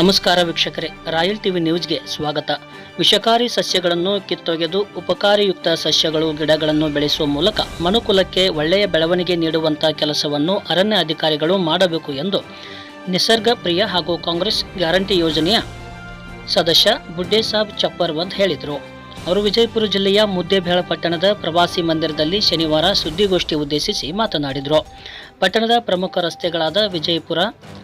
ನಮಸ್ಕಾರ ವೀಕ್ಷಕರೇ, royal TV ನ್ಯೂಸ್ಗೆ ಸ್ವಾಗತ. ವಿಷಕಾರಿ ಸಸ್ಯಗಳನ್ನು ಕಿತ್ತೊಗೆದು ಉಪಕಾರಿಯುಕ್ತ ಸಸ್ಯಗಳು, ಗಿಡಗಳನ್ನು ಬೆಳೆಸುವ ಮೂಲಕ ಮನುಕುಲಕ್ಕೆ ಒಳ್ಳೆಯ ಬೆಳವಣಿಗೆ ನೀಡುವಂಥ ಕೆಲಸವನ್ನು ಅರಣ್ಯ ಅಧಿಕಾರಿಗಳು ಮಾಡಬೇಕು ಎಂದು ನಿಸರ್ಗ ಪ್ರಿಯ ಹಾಗೂ ಕಾಂಗ್ರೆಸ್ ಗ್ಯಾರಂಟಿ ಯೋಜನೆಯ ಸದಸ್ಯ ಬುಡ್ಡೆ ಸಾಬ್ ಚಪ್ಪರ್ವಂತ್ ಹೇಳಿದರು. ಅವರು ವಿಜಯಪುರ ಜಿಲ್ಲೆಯ ಮುದ್ದೇಬೇಳ ಪಟ್ಟಣದ ಪ್ರವಾಸಿ ಮಂದಿರದಲ್ಲಿ ಶನಿವಾರ ಸುದ್ದಿಗೋಷ್ಠಿ ಉದ್ದೇಶಿಸಿ ಮಾತನಾಡಿದರು. ಪಟ್ಟಣದ ಪ್ರಮುಖ ರಸ್ತೆಗಳಾದ ವಿಜಯಪುರ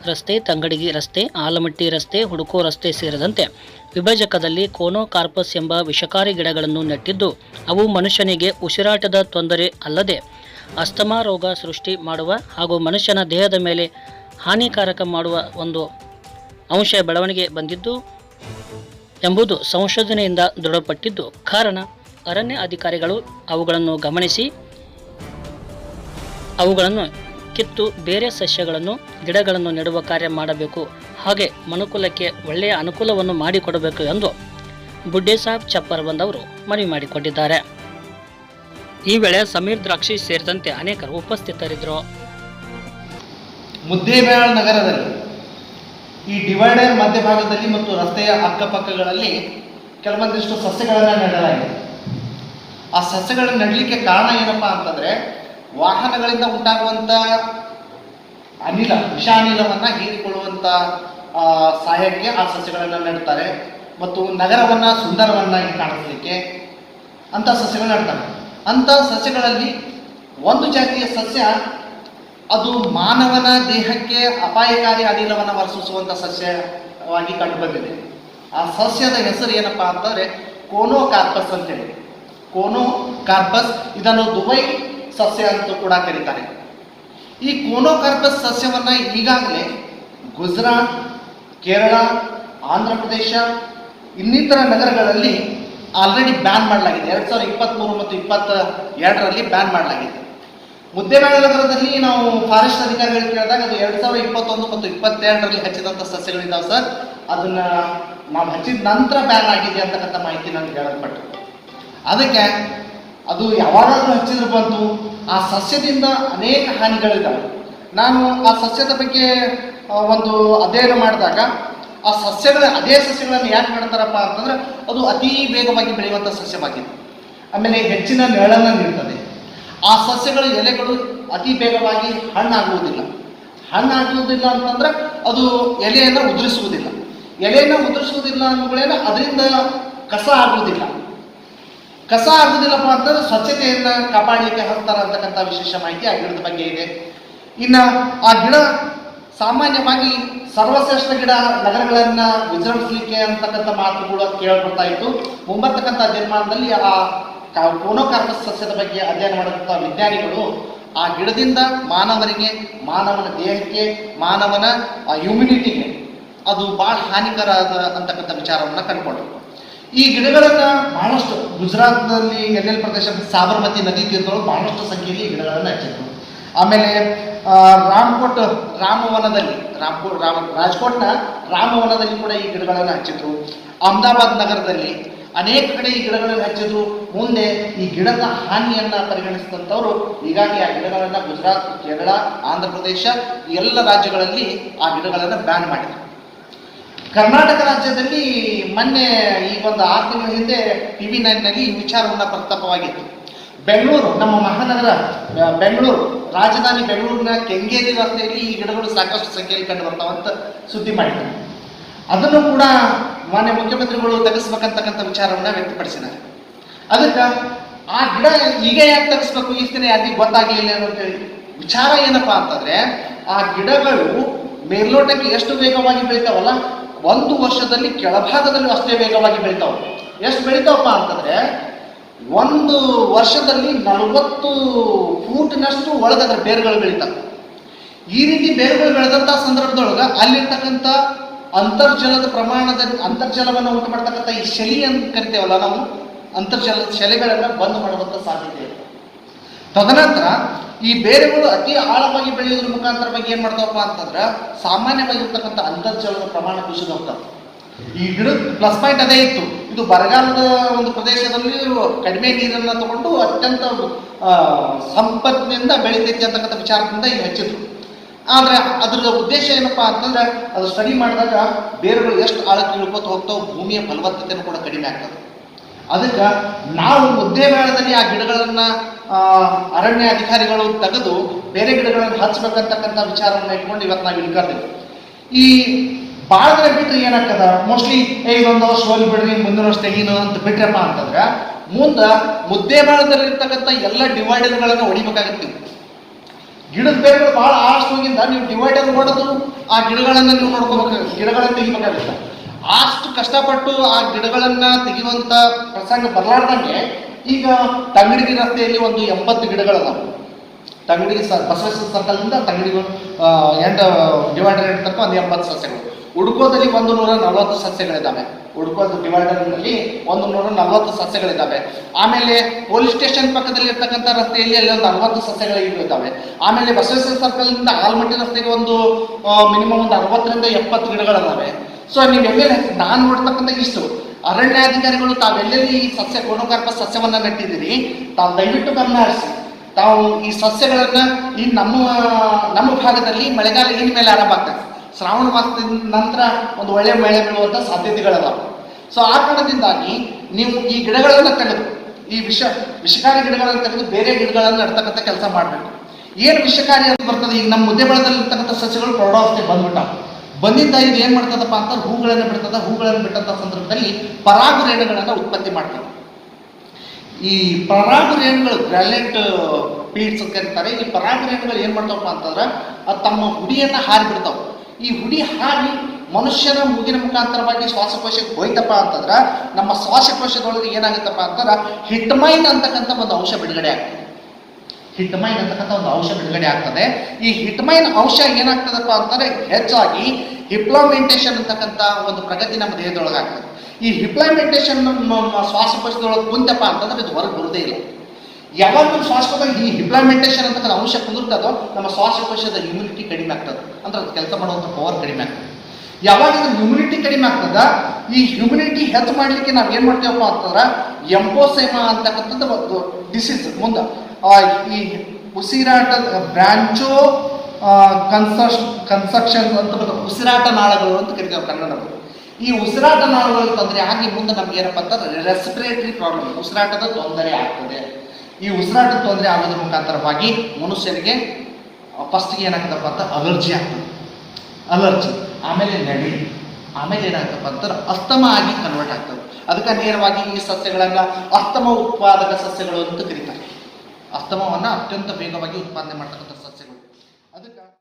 ರಸ್ತೆ, ತಂಗಡಗಿ ರಸ್ತೆ, ಆಲಮಟ್ಟಿ ರಸ್ತೆ, ಹುಡುಕೋ ರಸ್ತೆ ಸೇರಿದಂತೆ ವಿಭಜಕದಲ್ಲಿ ಕೋನೋ ಕಾರ್ಪಸ್ ಎಂಬ ವಿಷಕಾರಿ ಗಿಡಗಳನ್ನು ನೆಟ್ಟಿದ್ದು, ಅವು ಮನುಷ್ಯನಿಗೆ ಉಸಿರಾಟದ ತೊಂದರೆ ಅಲ್ಲದೆ ಅಸ್ತಮಾ ರೋಗ ಸೃಷ್ಟಿ ಮಾಡುವ ಹಾಗೂ ಮನುಷ್ಯನ ದೇಹದ ಮೇಲೆ ಹಾನಿಕಾರಕ ಮಾಡುವ ಒಂದು ಅಂಶ ಬೆಳವಣಿಗೆ ಬಂದಿದ್ದು ಎಂಬುದು ಸಂಶೋಧನೆಯಿಂದ ದೃಢಪಟ್ಟಿದ್ದು. ಕಾರಣ, ಅರಣ್ಯ ಅಧಿಕಾರಿಗಳು ಅವುಗಳನ್ನು ಗಮನಿಸಿ ಅವುಗಳನ್ನು ಕಿತ್ತು ಬೇರೆ ಸಸ್ಯಗಳನ್ನು, ಗಿಡಗಳನ್ನು ನೆಡುವ ಕಾರ್ಯ ಮಾಡಬೇಕು. ಹಾಗೆ ಮನುಕುಲಕ್ಕೆ ಒಳ್ಳೆಯ ಅನುಕೂಲವನ್ನು ಮಾಡಿಕೊಡಬೇಕು ಎಂದು ಬುಡ್ಡೇಸಾಬ್ ಚಪ್ಪರ್ ಬಂದವರು ಮನವಿ ಮಾಡಿಕೊಂಡಿದ್ದಾರೆ. ಈ ವೇಳೆ ಸಮೀರ್ ದ್ರಾಕ್ಷಿ ಸೇರಿದಂತೆ ಅನೇಕರು ಉಪಸ್ಥಿತರಿದ್ದರು. ಮುದ್ದೇಬೇಳ ನಗರದಲ್ಲಿ, ಈ ಡಿವೈಡರ್ ಮಧ್ಯಭಾಗದಲ್ಲಿ ಮತ್ತು ರಸ್ತೆಯ ಅಕ್ಕಪಕ್ಕಗಳಲ್ಲಿ ಕೆಲವೊಂದಿಷ್ಟು ಸಸ್ಯಗಳನ್ನು ನೆಡಲಾಗಿದೆ. ಆ ಸಸ್ಯಗಳನ್ನು ನೆಡಲಿಕ್ಕೆ ಕಾರಣ ಏನಪ್ಪಾ ಅಂತಂದ್ರೆ ವಾಹನಗಳಿಂದ ಉಂಟಾಗುವಂತ ಅನಿಲ ವಿಷಾನಿಲವನ್ನ ಹೀರಿಕೊಳ್ಳುವಂತ ಆ, ಸಹಾಯಕ್ಕೆ ಆ ಸಸ್ಯಗಳನ್ನು ನೆಡ್ತಾರೆ. ಮತ್ತು ನಗರವನ್ನ ಸುಂದರವನ್ನಾಗಿ ಕಾಣಿಸಲಿಕ್ಕೆ ಅಂತ ಸಸ್ಯಗಳು ನೆಡ್ತಾರೆ. ಅಂತ ಸಸ್ಯಗಳಲ್ಲಿ ಒಂದು ಜಾತಿಯ ಸಸ್ಯ ಅದು ಮಾನವನ ದೇಹಕ್ಕೆ ಅಪಾಯಕಾರಿ ಅನಿಲವನ್ನು ಹೊರಸೂಸುವಂತ ಸಸ್ಯವಾಗಿ ಕಂಡುಬಂದಿದೆ. ಆ ಸಸ್ಯದ ಹೆಸರು ಏನಪ್ಪಾ ಅಂತಂದ್ರೆ ಕೋನೋ ಕಾರ್ಪಸ್ ಅಂತೇಳಿ. ಕೋನೋ ಕಾರ್ಪಸ್ ಇದನ್ನು ದುಬೈ ಸಸ್ಯ ಅಂತ ಕೂಡ ಕರೀತಾರೆ. ಈ ಕೋನೋಕಾರ್ಪಸ್ ಸಸ್ಯವನ್ನು ಈಗಾಗಲೇ ಗುಜರಾತ್, ಕೇರಳ ಆಂಧ್ರ ಪ್ರದೇಶ ಇನ್ನಿತರ ನಗರಗಳಲ್ಲಿ ಆಲ್ರೆಡಿ ಬ್ಯಾನ್ ಮಾಡಲಾಗಿದೆ. ಎರಡ್ ಸಾವಿರದ ಇಪ್ಪತ್ತ್ಮೂರು ಮತ್ತು ಇಪ್ಪತ್ತ ಎರಡರಲ್ಲಿ ಬ್ಯಾನ್ ಮಾಡಲಾಗಿದೆ. ಮುದ್ದೇಬೇಳ ನಗರದಲ್ಲಿ ನಾವು ಫಾರೆಸ್ಟ್ ಅಧಿಕಾರಿಗಳು ಕೇಳಿದಾಗ ಅದು ಎರಡು ಸಾವಿರದ ಇಪ್ಪತ್ತೊಂದು ಮತ್ತು ಇಪ್ಪತ್ತೆರಡರಲ್ಲಿ ಹಚ್ಚಿದಂಥ ಸಸ್ಯಗಳಿದ್ದಾವೆ ಸರ್. ಅದನ್ನ ನಾವು ಹಚ್ಚಿದ ನಂತರ ಬ್ಯಾನ್ ಆಗಿದೆ ಅಂತಕ್ಕಂಥ ಮಾಹಿತಿ ನನಗೆ ಹೇಳಲ್ಪಟ್ಟು. ಅದಕ್ಕೆ ಅದು ಯಾವಾಗಲೂ ಹಚ್ಚಿದ್ರೆ ಬಂತು. ಆ ಸಸ್ಯದಿಂದ ಅನೇಕ ಹಾನಿಗಳಿದ್ದಾವೆ. ನಾನು ಆ ಸಸ್ಯದ ಬಗ್ಗೆ ಒಂದು ಅಧ್ಯಯನ ಮಾಡಿದಾಗ, ಆ ಸಸ್ಯಗಳ, ಅದೇ ಸಸ್ಯಗಳನ್ನು ಯಾಕೆ ಮಾಡ್ತಾರಪ್ಪ ಅಂತಂದ್ರೆ ಅದು ಅತಿ ವೇಗವಾಗಿ ಬೆಳೆಯುವಂಥ ಸಸ್ಯವಾಗಿದೆ ಆಮೇಲೆ ಹೆಚ್ಚಿನ ನೆರಳನ್ನು ನೀಡ್ತದೆ. ಆ ಸಸ್ಯಗಳ, ಎಲೆಗಳು ಅತಿ ಬೇಗವಾಗಿ ಹಣ್ಣಾಗುವುದಿಲ್ಲ. ಹಣ್ಣಾಗುವುದಿಲ್ಲ ಅಂತಂದ್ರೆ ಅದು ಎಲೆಯನ್ನು ಉದುರಿಸುವುದಿಲ್ಲ. ಎಲೆಯನ್ನು ಉದುರಿಸುವುದಿಲ್ಲ ಅಂದ್ಗಳೇನ ಅದರಿಂದ ಕಸ ಆಗುವುದಿಲ್ಲ. ಕಸ ಆಗುದಿಲ್ಲಪ್ಪ ಅಂತಂದ್ರೆ ಸ್ವಚ್ಛತೆಯನ್ನ ಕಾಪಾಡಲಿಕ್ಕೆ ಹಚ್ತಾರ ಅಂತಕ್ಕಂಥ ವಿಶೇಷ ಮಾಹಿತಿ ಆ ಗಿಡದ ಬಗ್ಗೆ ಇದೆ. ಇನ್ನ ಆ ಗಿಡ ಸಾಮಾನ್ಯವಾಗಿ ಸರ್ವಶ್ರೇಷ್ಠ ಗಿಡ ನಗರಗಳನ್ನ ವಿಜೃಂಭಿಸಲಿಕ್ಕೆ ಅಂತಕ್ಕಂಥ ಮಾತುಗಳು ಕೇಳ್ಬರ್ತಾ ಇತ್ತು. ಮುಂಬರ್ತಕ್ಕಂಥ ಅಧ್ಯಯನದಲ್ಲಿ ಆ ಕೋನೋಕಾರ್ಪಸ್ ಸಸ್ಯದ ಬಗ್ಗೆ ಅಧ್ಯಯನ ಮಾಡಿದಂಥ ವಿಜ್ಞಾನಿಗಳು ಆ ಗಿಡದಿಂದ ಮಾನವರಿಗೆ, ಮಾನವನ ದೇಹಕ್ಕೆ, ಮಾನವನ, ಆ ಹ್ಯೂಮಿನಿಟಿಗೆ ಅದು ಬಹಳ ಹಾನಿಕರ ಅಂತಕ್ಕಂಥ ವಿಚಾರವನ್ನು ಕಂಡುಕೊಂಡ್ರು. ಈ ಗಿಡಗಳನ್ನ ಬಹಳಷ್ಟು ಗುಜರಾತ್ನಲ್ಲಿ ಎಲ್ಲೆಲ್ಲಿ ಪ್ರದೇಶ ಸಾಬರಮತಿ ನದಿ ತೀರ್ಥಗಳು ಬಹಳಷ್ಟು ಸಂಖ್ಯೆಯಲ್ಲಿ ಈ ಗಿಡಗಳನ್ನು ಹಚ್ಚಿದ್ರು. ಆಮೇಲೆ ರಾಮ್ಕೋಟ್ ರಾಮವನದಲ್ಲಿ ರಾಮ್ಕೋಟ್ ರಾಮ, ರಾಜ್ಕೋಟ್ನ ರಾಮವನದಲ್ಲಿ ಕೂಡ ಈ ಗಿಡಗಳನ್ನು ಹಚ್ಚಿದ್ರು. ಅಹಮದಾಬಾದ್ ನಗರದಲ್ಲಿ ಅನೇಕ ಕಡೆ ಈ ಗಿಡಗಳನ್ನು ಹಚ್ಚಿದ್ರು. ಮುಂದೆ ಈ ಗಿಡದ ಹಾನಿಯನ್ನ ಪರಿಗಣಿಸಿದಂಥವ್ರು ಹೀಗಾಗಿ ಆ ಗಿಡಗಳನ್ನು ಗುಜರಾತ್, ಕೇರಳ, ಆಂಧ್ರ ಪ್ರದೇಶ ಎಲ್ಲ ರಾಜ್ಯಗಳಲ್ಲಿ ಆ ಗಿಡಗಳನ್ನು ಬ್ಯಾನ್ ಮಾಡಿದ್ರು. ಕರ್ನಾಟಕ ರಾಜ್ಯದಲ್ಲಿ ಮೊನ್ನೆ ಈ ಒಂದು ಆರು ತಿಂಗಳ ಹಿಂದೆ ಟಿ ವಿ ನೈನ್ನಲ್ಲಿ ಈ ವಿಚಾರವನ್ನು ಪ್ರಸ್ತಾಪವಾಗಿತ್ತು. ಬೆಂಗಳೂರು, ನಮ್ಮ ಮಹಾನಗರ ಬೆಂಗಳೂರು, ರಾಜಧಾನಿ ಬೆಂಗಳೂರಿನ ಕೆಂಗೇರಿ ರಸ್ತೆಯಲ್ಲಿ ಈ ಗಿಡಗಳು ಸಾಕಷ್ಟು ಸಂಖ್ಯೆಯಲ್ಲಿ ಕಂಡು ಬರ್ತಾವಂತ ಸುದ್ದಿ ಮಾಡಿದ್ದಾರೆ ಅದನ್ನು ಕೂಡ ಮಾನ್ಯ ಮುಖ್ಯಮಂತ್ರಿಗಳು ತೆಗೆಸ್ಬೇಕಂತಕ್ಕಂಥ ವಿಚಾರವನ್ನು ವ್ಯಕ್ತಪಡಿಸಿದ್ದಾರೆ. ಅದಕ್ಕೆ ಆ ಗಿಡ ಈಗ ಯಾಕೆ ತೆಗೆಸ್ಬೇಕು? ಈ ದಿನ ಗೊತ್ತಾಗಲಿಲ್ಲ ಅನ್ನೋ ವಿಚಾರ ಏನಪ್ಪಾ ಅಂತಂದ್ರೆ, ಆ ಗಿಡಗಳು ಮೇಲ್ನೋಟಕ್ಕೆ ಎಷ್ಟು ವೇಗವಾಗಿ ಬೆಳಿತಾವಲ್ಲ ಒಂದು ವರ್ಷದಲ್ಲಿ ಕೆಳಭಾಗದಲ್ಲಿ ಅಷ್ಟೇ ವೇಗವಾಗಿ ಬೆಳಿತಾವ. ಎಷ್ಟು ಬೆಳಿತಾವಪ್ಪ ಅಂತಂದ್ರೆ, ಒಂದು ವರ್ಷದಲ್ಲಿ ನಲವತ್ತು ಫೂಟ್ನಷ್ಟು ಒಳಗದ್ರ ಬೇರುಗಳು ಬೆಳಿತಾವೆ. ಈ ರೀತಿ ಬೇರುಗಳು ಬೆಳೆದಂತ ಸಂದರ್ಭದೊಳಗೆ ಅಲ್ಲಿರ್ತಕ್ಕಂಥ ಅಂತರ್ಜಲದ ಪ್ರಮಾಣದ ಅಂತರ್ಜಲವನ್ನು ಉಂಟು ಮಾಡ್ತಕ್ಕಂಥ ಈ ಶಲಿ ಅಂತ ಕರಿತೇವಲ್ಲ ನಾವು? ಅಂತರ್ಜಲದ ಶಲೆಗಳನ್ನು ಬಂದ್ ಮಾಡುವಂತ ಸಾಧ್ಯತೆ ಇದೆ. ತದನಂತರ ಈ ಬೇರುಗಳು ಅತಿ ಆಳವಾಗಿ ಬೆಳೆಯೋದ್ರ ಬಗ್ಗೆ ಏನ್ ಮಾಡ್ತಾವಪ್ಪ ಅಂತಂದ್ರೆ ಸಾಮಾನ್ಯವಾಗಿರ್ತಕ್ಕಂಥ ಅಂತರ್ಜಲದ ಪ್ರಮಾಣ ಕುಸಿದು ಹೋಗ್ತದೆ. ಈ ಗಿಡದ ಪ್ಲಸ್ ಪಾಯಿಂಟ್ ಅದೇ ಇತ್ತು. ಇದು ಬರಗಾಲದ ಒಂದು ಪ್ರದೇಶದಲ್ಲಿ ಕಡಿಮೆ ನೀರನ್ನ ತಗೊಂಡು ಅತ್ಯಂತ ಸಂಪತ್ತಿನಿಂದ ಬೆಳಿತೈತಿ ಅಂತಕ್ಕಂಥ ವಿಚಾರದಿಂದ ಈಗ ಹೆಚ್ಚಿದ್ರು. ಆದ್ರೆ ಅದ್ರ ಉದ್ದೇಶ ಏನಪ್ಪಾ ಅಂತಂದ್ರೆ ಅದು ಸ್ಟಡಿ ಮಾಡಿದಾಗ ಬೇರುಗಳು ಎಷ್ಟು ಆಳಕ್ಕೆ ಇಳ್ಕೊತ ಹೋಗ್ತಾವ ಭೂಮಿಯ ಫಲವತ್ತತೆಯನ್ನು ಕೂಡ ಕಡಿಮೆ ಆಗ್ತದೆ. ಅದಕ್ಕೆ ನಾವು ಉದ್ಯಮೇಳದಲ್ಲಿ ಆ ಗಿಡಗಳನ್ನ ಅರಣ್ಯ ಅಧಿಕಾರಿಗಳು ತೆಗೆದು ಬೇರೆ ಗಿಡಗಳನ್ನು ಹಚ್ಬೇಕಂತಕ್ಕಂಥ ವಿಚಾರವನ್ನು ಇಟ್ಕೊಂಡು ಇವತ್ತು ನಾವು ಇಲ್ಲಿ ಈ ಭಾಳ ಬಿಟ್ಟರೆ ಏನಾಗ್ತದ ಮೋಸ್ಟ್ಲಿ ಏ, ಇದೊಂದು ವರ್ಷ ಬಿಡ್ರಿ, ಮುಂದಿನ ವರ್ಷ ತೆಗೀನು ಅಂತ ಬಿಟ್ರಪ್ಪ ಅಂತಂದ್ರೆ, ಮುಂದೆ ಮುದ್ದೇಮಾಳದಲ್ಲಿರ್ತಕ್ಕಂಥ ಎಲ್ಲ ಡಿವೈಡರ್ಗಳನ್ನು ಹೊಡಿಬೇಕಾಗತ್ತೆ. ಗಿಡದ ಬೇರೆಗಳು ಭಾಳ ಹೋಗಿಂದ ನೀವು ಡಿವೈಡರ್ ಹೊಡೆದು ಆ ಗಿಡಗಳನ್ನು ನೀವು ನೋಡ್ಕೋಬೇಕು, ಗಿಡಗಳನ್ನು ತೆಗಿಬೇಕಾಗುತ್ತೆ. ಅಷ್ಟು ಕಷ್ಟಪಟ್ಟು ಆ ಗಿಡಗಳನ್ನ ತೆಗೆಯುವಂತ ಪ್ರಸಂಗ ಬರಲಾರ್ದಂಗೆ ಈಗ ತಂಗಡಿಗಿ ರಸ್ತೆಯಲ್ಲಿ ಒಂದು ಎಂಬತ್ತು ಗಿಡಗಳದಾವೆ ತಂಗಡಿಗಿ ಸ, ಬಸವೇಶ್ವರ ಸರ್ಕಲ್ನಿಂದ ತಂಗಡಿಗೆ ಎಂಡ್ ಡಿವೈಡರ್ ತನಕ ಒಂದು ಎಂಬತ್ತು ಸಸ್ಯಗಳು. ಉಡುಕೋದಲ್ಲಿ ಒಂದು ನೂರ ನಲವತ್ತು ಸಸ್ಯಗಳಿದ್ದಾವೆ. ಉಡುಕೋದ ಡಿವೈಡರ್ನಲ್ಲಿ ಒಂದು ನೂರ ನಲವತ್ತು ಸಸ್ಯಗಳಿದ್ದಾವೆ. ಆಮೇಲೆ ಪೊಲೀಸ್ ಸ್ಟೇಷನ್ ಪಕ್ಕದಲ್ಲಿ ಇರ್ತಕ್ಕಂಥ ರಸ್ತೆಯಲ್ಲಿ ಅಲ್ಲಿ ಒಂದು ಅರವತ್ತು ಸಸ್ಯಗಳು ಇದ್ದಾವೆ. ಆಮೇಲೆ ಬಸವೇಶ್ವರ ಸರ್ಕಲ್ನಿಂದ ಆಲ್ಮಟ್ಟಿ ರಸ್ತೆಗೆ ಒಂದು ಮಿನಿಮಮ್ ಒಂದು ಅರವತ್ತರಿಂದ ಎಪ್ಪತ್ತು ಗಿಡಗಳಿದಾವೆ. ಸೊ ನೀವು ಎಲ್ಲೆಲ್ಲಿ ನಾನು ನೋಡ್ತಕ್ಕಂಥ ಇಷ್ಟು ಅರಣ್ಯಾಧಿಕಾರಿಗಳು ತಾವೆಲ್ಲೆಲ್ಲಿ ಈ ಸಸ್ಯ ಗುಣಗರ್ಭ ಸಸ್ಯವನ್ನು ನೆಟ್ಟಿದ್ದೀರಿ. ತಾವು ದಯವಿಟ್ಟು ಗಮನ ಹರಿಸಿ. ತಾವು ಈ ಸಸ್ಯಗಳನ್ನು ಈ ನಮ್ಮ ನಮ್ಮ ಭಾಗದಲ್ಲಿ ಮಳೆಗಾಲ ಇನ್ ಮೇಲೆ ಆರಂಭ ಆಗ್ತದೆ. ಶ್ರಾವಣ ಮಾಸದಿಂದ ನಂತರ ಒಂದು ಒಳ್ಳೆ ಮಳೆ ಬೀಳುವಂಥ ಸಾಧ್ಯತೆಗಳದಾವೆ ಸೊ ಆ ಕಾರಣದಿಂದಾಗಿ ನೀವು ಈ ಗಿಡಗಳನ್ನು ತೆಗೆದು, ಈ ವಿಷ, ವಿಷಕಾರಿ ಗಿಡಗಳನ್ನು ತೆಗೆದು ಬೇರೆ ಗಿಡಗಳನ್ನು ನಡ್ತಕ್ಕಂಥ ಕೆಲಸ ಮಾಡಬೇಕು. ಏನು ವಿಷಕಾರಿ ಅಂತ ಬರ್ತದೆ? ಈಗ ನಮ್ಮ ಮುದ್ದೆ ಬಳದಲ್ಲಿರ್ತಕ್ಕಂಥ ಸಸ್ಯಗಳು ಪ್ರೌಢಾವಸ್ಥೆ ಬಂದ್ಬಿಟ್ಟಾವ. ಬಂದಿಂದ ಇದು ಏನು ಮಾಡ್ತದಪ್ಪ ಅಂತ ಹೂಗಳನ್ನು ಬಿಡ್ತದ, ಹೂಗಳನ್ನು ಬಿಟ್ಟಂಥ ಸಂದರ್ಭದಲ್ಲಿ ಪರಾಗು ಉತ್ಪತ್ತಿ ಮಾಡ್ತದೆ. ಈ ಪರಾಗು ರೇಣುಗಳು ಗ್ರಾಲೆಂಟ್ ಪೀಡ್ಸ್ ಅಂತ ಕರೀತಾರೆ ಈ ಪರಾಗು ರೇಣುಗಳು ಏನು ಮಾಡ್ತಾವಪ್ಪ ಅಂತಂದ್ರೆ ಅದು ತಮ್ಮ ಹುಡಿಯನ್ನು ಹಾರಿ ಬಿಡ್ತಾವೆ ಈ ಹುಡಿ ಹಾರಿ ಮನುಷ್ಯನ ಮೂಗಿನ ಮುಖಾಂತರವಾಗಿ ಶ್ವಾಸಕೋಶಕ್ಕೆ ಹೋಯ್ತಪ್ಪ ಅಂತಂದ್ರೆ ನಮ್ಮ ಶ್ವಾಸಕೋಶದೊಳಗೆ ಏನಾಗುತ್ತಪ್ಪ ಅಂತಂದ್ರೆ ಹಿಟ್ಮೈನ್ ಅಂತಕ್ಕಂಥ ಒಂದು ಅಂಶ ಬಿಡುಗಡೆ ಆಗ್ತದೆ. ಹಿಟ್ಮೈನ್ ಅಂತಕ್ಕಂಥ ಒಂದು ಅಂಶ ಬಿಡುಗಡೆ ಆಗ್ತದೆ. ಈ ಹಿಟ್ಮೈನ್ ಅಂಶ ಏನಾಗ್ತದಪ್ಪ ಅಂತಂದ್ರೆ ಹೆಚ್ಚಾಗಿ ಹಿಪ್ಲಾಮೆಂಟೇಷನ್ ಅಂತಕ್ಕಂಥ ಒಂದು ಪ್ರಗತಿ ನಮ್ಮ ದೇಹದೊಳಗೆ ಆಗ್ತದೆ. ಈ ಹಿಪ್ಲಾಮೆಂಟೇಷನ್ ಶ್ವಾಸಕೋಶದೊಳಗೆ ಕುಂತಪ್ಪ ಅಂತಂದ್ರೆ ಇದು ಹೊರಗೆ ಬರುದೇ ಇಲ್ಲ. ಯಾವಾಗ ನಮ್ಮ ಶ್ವಾಸಕೋಶ ಈ ಹಿಪ್ಲಾಮೆಂಟೇಷನ್ ಅಂತಕ್ಕಂಥ ಅಂಶ ಕುಂದಿರ್ತದೋ ನಮ್ಮ ಶ್ವಾಸಕೋಶದ ಇಮ್ಯುನಿಟಿ ಕಡಿಮೆ ಆಗ್ತದೆ. ಅಂದ್ರೆ ಅದು ಕೆಲಸ ಮಾಡುವಂಥ ಪವರ್ ಕಡಿಮೆ ಆಗ್ತದೆ. ಯಾವಾಗ ಇಮ್ಯುನಿಟಿ ಕಡಿಮೆ ಆಗ್ತದ? ಈ ಇಮ್ಯುನಿಟಿ ಹೆಚ್ಚು ಮಾಡಲಿಕ್ಕೆ ನಾವು ಏನು ಮಾಡ್ತೇವಪ್ಪ ಅಂತಂದ್ರೆ ಎಂಪೋಸೆಮಾ ಅಂತಕ್ಕಂಥದ್ದು ಒಂದು ಡಿಸೀಸ್ ಮುಂದೆ. ಈ ಉಸಿರಾಟದ ಬ್ರಾಂಚೋ ಕನ್ಸ ಕನ್ಸಕ್ಷನ್ ಅಂತ ಉಸಿರಾಟ ನಾಳಗಳು ಅಂತ ಕರಿತೇವೆ ಕನ್ನಡದಲ್ಲಿ. ಈ ಉಸಿರಾಟ ನಾಳಗಳು ತೊಂದರೆ ಆಗಿ ಮುಂದೆ ನಮ್ಗೆ ಏನಪ್ಪ ಅಂತಂದ್ರೆ ರೆಸ್ಪಿರೇಟರಿ ಪ್ರಾಬ್ಲಮ್ ಉಸಿರಾಟದ ತೊಂದರೆ ಆಗ್ತದೆ. ಈ ಉಸಿರಾಟದ ತೊಂದರೆ ಆಗೋದ್ರ ಮುಖಾಂತರವಾಗಿ ಮನುಷ್ಯನಿಗೆ ಫಸ್ಟ್ಗೆ ಏನಾಗ್ತಪ್ಪ ಅಂತ ಅಲರ್ಜಿ ಆಗ್ತದೆ. ಅಲರ್ಜಿ ಆಮೇಲೆ ನಡಿ. ಆಮೇಲೆ ಏನಾಗ್ತಪ್ಪ ಅಂತಂದ್ರೆ ಅಸ್ತಮ ಆಗಿ ಕನ್ವರ್ಟ್ ಆಗ್ತದೆ. ಅದಕ್ಕೆ ನೇರವಾಗಿ ಈ ಸಸ್ಯಗಳನ್ನ ಅಸ್ತಮ ಉತ್ಪಾದಕ ಸಸ್ಯಗಳು ಅಂತ ಕರೀತಾರೆ. ಅಸ್ತಮವನ್ನು ಅತ್ಯಂತ ವೇಗವಾಗಿ ಉತ್ಪಾದನೆ ಮಾಡ್ತಕ್ಕಂಥ